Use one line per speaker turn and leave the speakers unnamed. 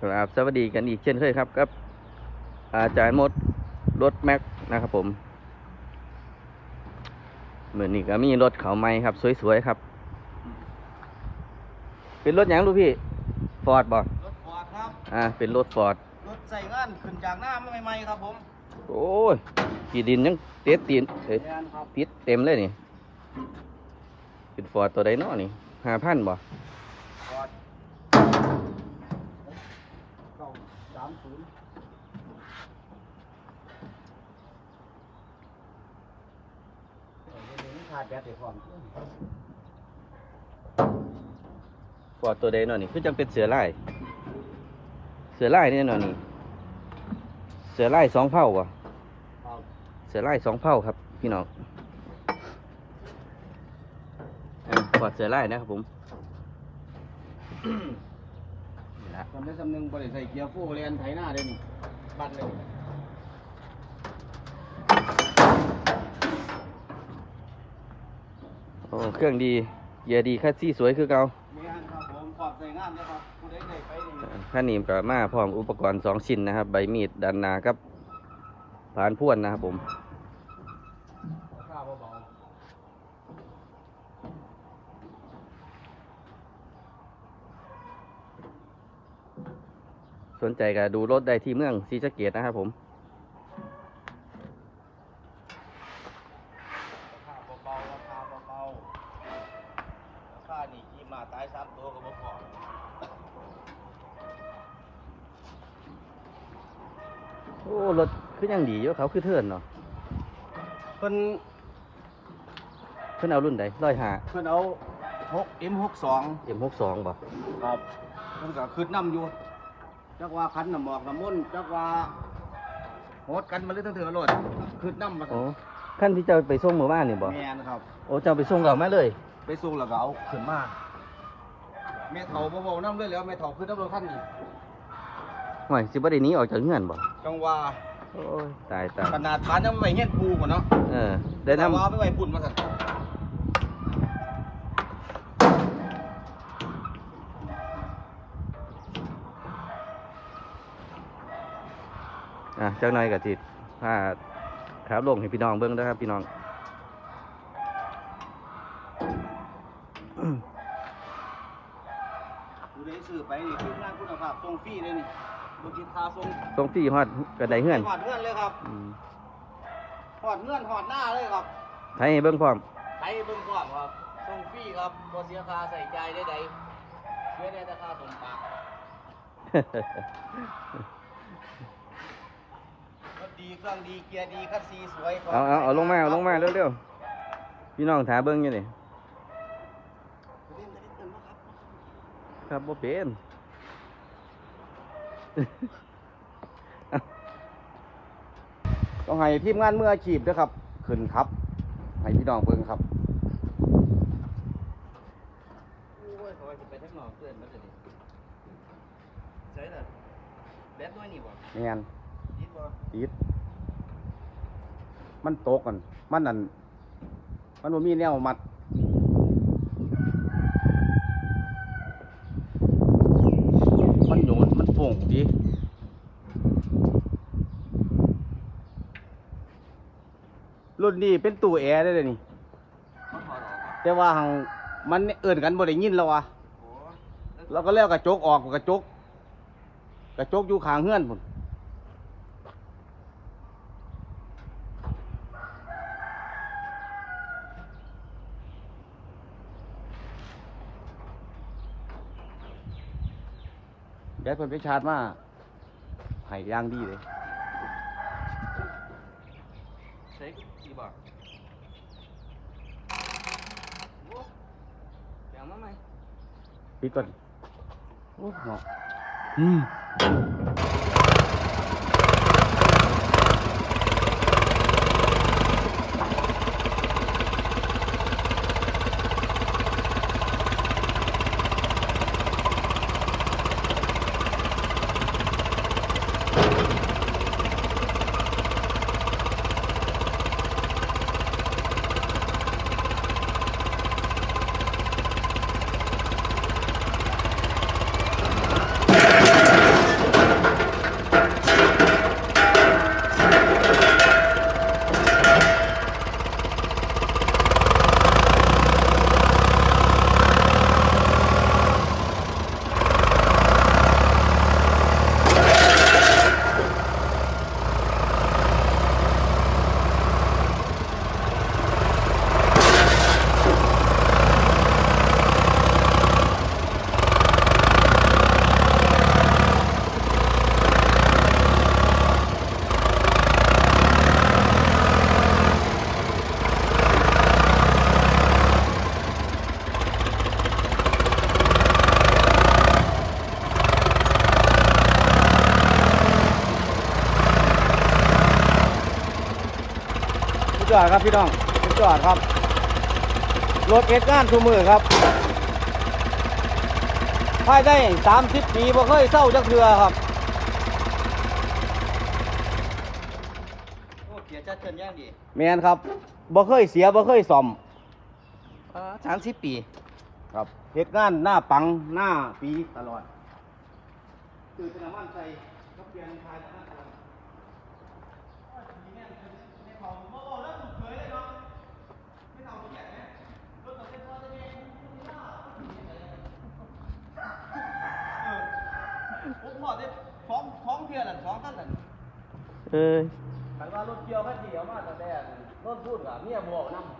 ครับสวัสดีกันอีกเช่นเคยครับกับ อาจารย์มดรถแม็กนะครับผมเหมือนนี่ก็มีรถเขาไม้ครับ สวยๆครับ เป็นรถหยังลูกพี่ฟอร์ดบ่
รถฟอร์ดครับ
อ่า เป็นรถฟอร์ด
รถใส่งานขึ้นจากหน้าใหม่ๆครับผม
โอ้ยกี่ดินยังเต็ดตีนเอ้ย
แมนครับ
ติดเต็มเลยนี่เป็นฟอร์ดตัวใดเนาะนี่ห้าพันบ่
ฟอร์ดเก้าสามศูนย์ขาดแบตเดี๋ยวพร้อม
ฟอร์ดตัวใดเนาะนี่คือจังเป็นเสือลาย เสือลายนี่เนาะนี่ เสือลายสองเผ่าบ่
ครับ
เสือไล่สองเผ่าครับ พี่น้องอะกอดเสือไล่นะครับผม นี่ละ
ทำได้สำนึงบริใส่เกียร์ฟูเรียนไถหน้าเลยนี่บัดเลย
โอ้เครื่องดีเกียร์ดีคัดซี่สวยคือเก่า
แมนครับผมขอบใส่งานนะครับผู้ใดได้ไปนี่
อะขั้นนี้ก็มาพร้อมอุปกรณ์สองชิ้นนะครับ ใบมีดดันนากับผานพ่วนนะครับผม
ข้าวเบา
สนใจก็ดูรถได้ที่เมืองซีสะเกตนะครับผม
ๆข้าวเบาๆราคาเบาๆราคานี่กี่มาตายสามตัวก็บ่พอ
โอ้รถคือยังดีอยู่เขาคือเทิร์นเนาะ
เพิ่น
เพิ่นเอารุ่นใดร้อยห้า
เพิ่นเอา6 M62
เอ็มหกสองบ่
ครับเพิ่นก็ขึ้นน้ำอยู่ จักว่าคันน้ำหมอกน้ำมนต์จักว่าโหดกันมาเลยทั้งเถื่อรถขึ้นน้ำมา
โอ้ขั้นที่เจ้าไปส่งเมื่อวานนี่บ่
แมนครับ
โอ้เจ้าไปส่งเรามาเลย
ไปส่งแล้วก็เอาขึ้นมาแม่เฒ่าบ่เว้าน้ำเลยแล้วแม่เฒ่าขึ้นน้ำรถคันนี้
ห่วยสิบ่ได้หนีออกจากเงื่อนบ่
จังว่า
โอ้ยตายตาย
ขนาดฐานยังไม่ไหวเงี้ยปูกว่าเนาะ
เออได้น
แต่ว่าไม่ไหวปุ่นมาสั่น
อะจักหน่อยก็สิพาขาลงให้พี่น้องเบิ่งเด้อครับพี่น้อง
ผู้ใดซื้อไปนี่คืองานคุณภาพส่งฟรีเลยนี่บ่คิดค่าส่ง
ส่งฟรีฮอดก็ได้เงื่อน
หอดเงื่อนเลยครับ
อืม
หอดเงื่อนหอดหน้าเลยครับ
ไทยให้เบิ่งพร้อม
ไปเบิ่งก่อนครับส่งฟรีครับบ่เสียค่าใส่ใจใดๆเสียแต่ค่าส่งปากรถ ดีเครื่องดีเกียร์ดีคัสซีสวย
เอาเอาเอาลงมาเอาลงมาเร็วๆพี่น้องถาเบิ่งอยู่นี่ครับบ่เป็น
ต้องให้ทีมงานมืออาชีพนะครับขึ้นครับ ให้พี่น้องเบิ่งครับ
โอ้ยเขาว่าสิไปทางนอกเพื่อนมันจะนี่ใช่ล่ะแบตน้อยนี่บ่
แมน
ยิดบ่
ติด มันตกกัน มันนั่น มันบ่มีแนวมัดมันโยนมันโป่งดีรุ่นนี้เป็นตู้แอร์ได้เลยนี่
เขาถอดออกบ่
แต่ว่าหังมันเอื่นกันบ่ได้ยินแล้ววะ
โอ้
แล้วก็แล้วกระจกออกกระจกกระจกอยู่ข้างเฮือนพุ่น เดี๋ยวเพิ่นไปชาร์จมาให้ย่างดีเลย
ใช่ดีบ่โอ้แบ่งมาไหม
ปิดก่อนโอ้เนาะอืม ยอดครับพี่น้องสุดยอดครับ รถเอ็ดงานทุกมือครับภายได้สามสิบปีบ่เคยเศร้าจักเทือครับ
โอ้เกียร์จัดเชิญย่างดี
แมนครับบ่เคยเสียบ่เคยซ่อม
สามสิบปี
ครับเฮ็ดงานหน้าปังหน้าปีตลอดตื่นเป็นน้ำมันใส่ก็เปลี่ยนทายตล อดผมพอได้ท้องท้องเพียนั่นท้องกันนั่น
เออ
คันว่ารถเกี่ยวคันเดียวมาตั้งแต่รถพูดกับเมียบอกนำ